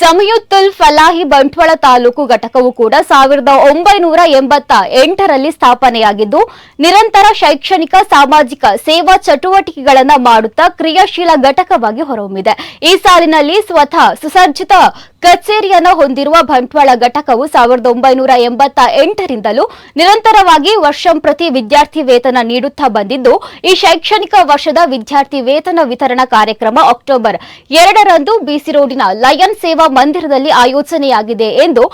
ಜಮಿಯುತ್ತುಲ್ ಫಲಾಹಿ ಬಂಟ್ವಾಳ ತಾಲೂಕು ಘಟಕವು ಕೂಡ ಸಾವಿರದ ಒಂಬೈನೂರ ಎಂಬತ್ತ ಎಂಟರಲ್ಲಿ ಸ್ಥಾಪನೆಯಾಗಿದ್ದು, ನಿರಂತರ ಶೈಕ್ಷಣಿಕ, ಸಾಮಾಜಿಕ ಸೇವಾ ಚಟುವಟಿಕೆಗಳನ್ನು ಮಾಡುತ್ತಾ ಕ್ರಿಯಾಶೀಲ ಘಟಕವಾಗಿ ಹೊರಹೊಮ್ಮಿದೆ. ಈ ಸಾಲಿನಲ್ಲಿ ಸ್ವತಃ ಸುಸಜ್ಜಿತ ಕಚೇರಿಯನ್ನು ಹೊಂದಿರುವ ಬಂಟ್ವಾಳ ಘಟಕವು ಸಾವಿರದ ಒಂಬೈನೂರ ಎಂಬತ್ತ ಎಂಟರಿಂದಲೂ ನಿರಂತರವಾಗಿ ವರ್ಷಂಪ್ರತಿ ವಿದ್ಯಾರ್ಥಿ ವೇತನ ನೀಡುತ್ತಾ ಬಂದಿದ್ದು, ಈ ಶೈಕ್ಷಣಿಕ ವರ್ಷದ ವಿದ್ಯಾರ್ಥಿ ವೇತನ ವಿತರಣಾ ಕಾರ್ಯಕ್ರಮ ಅಕ್ಟೋಬರ್ ಎರಡರಂದು ಬಿಸಿ ರೋಡಿನ ಲಯನ್ ಸೇವಾ ಮಂದಿರದಲ್ಲಿ ಆಯೋಜನೆಯಾಗಿದೆ ಎಂದು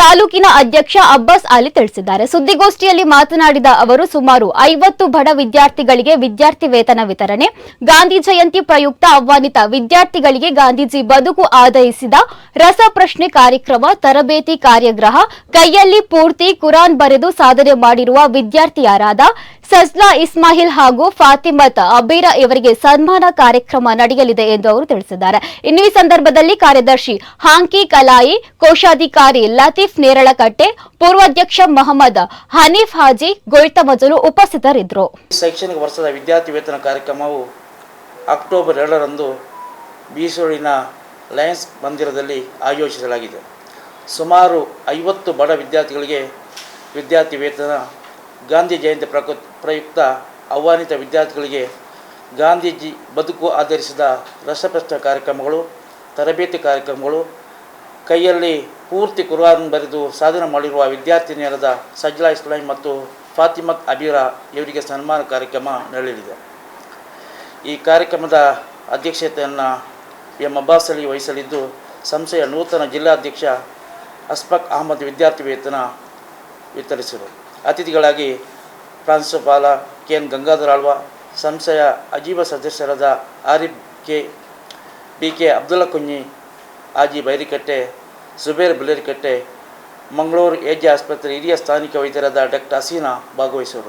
ತಾಲೂಕಿನ ಅಧ್ಯಕ್ಷ ಅಬ್ಬಾಸ್ ಅಲಿ ತಿಳಿಸಿದ್ದಾರೆ. ಸುದ್ದಿಗೋಷ್ಠಿಯಲ್ಲಿ ಮಾತನಾಡಿದ ಅವರು, ಸುಮಾರು ಐವತ್ತು ಬಡ ವಿದ್ಯಾರ್ಥಿಗಳಿಗೆ ವಿದ್ಯಾರ್ಥಿ ವೇತನ ವಿತರಣೆ, ಗಾಂಧಿ ಜಯಂತಿ ಪ್ರಯುಕ್ತ ಆಹ್ವಾನಿತ ವಿದ್ಯಾರ್ಥಿಗಳಿಗೆ ಗಾಂಧೀಜಿ ಬದುಕು ಆಧರಿಸಿದ ರಸಪ್ರಶ್ನೆ ಕಾರ್ಯಕ್ರಮ, ತರಬೇತಿ ಕಾರ್ಯಗ್ರಹ, ಕೈಯಲ್ಲಿ ಪೂರ್ತಿ ಕುರಾನ್ ಬರೆದು ಸಾಧನೆ ಮಾಡಿರುವ ವಿದ್ಯಾರ್ಥಿಯರಾದ ಸಜ್ಲಾ ಇಸ್ಮಾಹಿಲ್ ಹಾಗೂ ಫಾತಿಮತ್ ಅಬೀರಾ ಇವರಿಗೆ ಸನ್ಮಾನ ಕಾರ್ಯಕ್ರಮ ನಡೆಯಲಿದೆ ಎಂದು ಅವರು ತಿಳಿಸಿದ್ದಾರೆ. ಇನ್ನು ಈ ಸಂದರ್ಭದಲ್ಲಿ ಕಾರ್ಯದರ್ಶಿ ಹಾಂಕಿ ಕಲಾಯಿ, ಕೋಶಾಧಿಕಾರಿ ಲತೀಫ್ ನೇರಳಕಟ್ಟೆ ಪೂರ್ವಾಧ್ಯಕ್ಷ ಮೊಹಮ್ಮದ್ ಹನೀಫ್ ಹಾಜಿ ಗೋಯ್ತ ಮಜಲು ಉಪಸ್ಥಿತರಿದ್ದರು. ಶೈಕ್ಷಣಿಕ ವರ್ಷದ ವಿದ್ಯಾರ್ಥಿ ವೇತನ ಕಾರ್ಯಕ್ರಮವು ಅಕ್ಟೋಬರ್ ಎರಡರಂದು ಬೀಸೂರಿನ ಲಯನ್ಸ್ ಮಂದಿರದಲ್ಲಿ ಆಯೋಜಿಸಲಾಗಿದೆ. ಸುಮಾರು ಐವತ್ತು ಬಡ ವಿದ್ಯಾರ್ಥಿಗಳಿಗೆ ವಿದ್ಯಾರ್ಥಿ ವೇತನ, ಗಾಂಧಿ ಜಯಂತಿ ಪ್ರಕ, ಪ್ರಯುಕ್ತ ಆಹ್ವಾನಿತ ವಿದ್ಯಾರ್ಥಿಗಳಿಗೆ ಗಾಂಧೀಜಿ ಬದುಕು ಆಧರಿಸಿದ ರಸಪ್ರಶ್ನೆ ಕಾರ್ಯಕ್ರಮಗಳು, ತರಬೇತಿ ಕಾರ್ಯಕ್ರಮಗಳು, ಕೈಯಲ್ಲಿ ಪೂರ್ತಿ ಕುರ್ಆನ್ ಬರೆದು ಸಾಧನೆ ಮಾಡಿರುವ ವಿದ್ಯಾರ್ಥಿನಿಯರಾದ ಸಜ್ಲಾ ಇಸ್ಲಾಂ ಮತ್ತು ಫಾತಿಮತ್ ಅಬೀರಾ ಇವರಿಗೆ ಸನ್ಮಾನ ಕಾರ್ಯಕ್ರಮ ನಡೆಯಲಿದೆ ಈ ಕಾರ್ಯಕ್ರಮದ ಅಧ್ಯಕ್ಷತೆಯನ್ನು ಎಂ ಅಬ್ಬಾಸ್ ಅಲಿ ವಹಿಸಲಿದ್ದು, ಸಂಸ್ಥೆಯ ನೂತನ ಜಿಲ್ಲಾಧ್ಯಕ್ಷ ಅಸ್ಫಕ್ ಅಹಮದ್ ವಿದ್ಯಾರ್ಥಿ ವೇತನ ವಿತರಿಸಿದರು. ಅತಿಥಿಗಳಾಗಿ ಪ್ರಾಂಶುಪಾಲ ಕೆ ಎನ್ ಗಂಗಾಧರ್ ಆಳ್ವ, ಸಂಸ್ಥೆಯ ಅಜೀವ ಸದಸ್ಯರಾದ Arif K B K Abdulla Kunji Aji Bairikatte Zubair ಬಿಳೇರಿಕಟ್ಟೆ Mangaluru AJ ಆಸ್ಪತ್ರೆ ಹಿರಿಯ ಸ್ಥಾನಿಕ ವೈದ್ಯರಾದ ಡಾಕ್ಟರ್ ಹಸೀನಾ ಭಾಗವಹಿಸುವರು.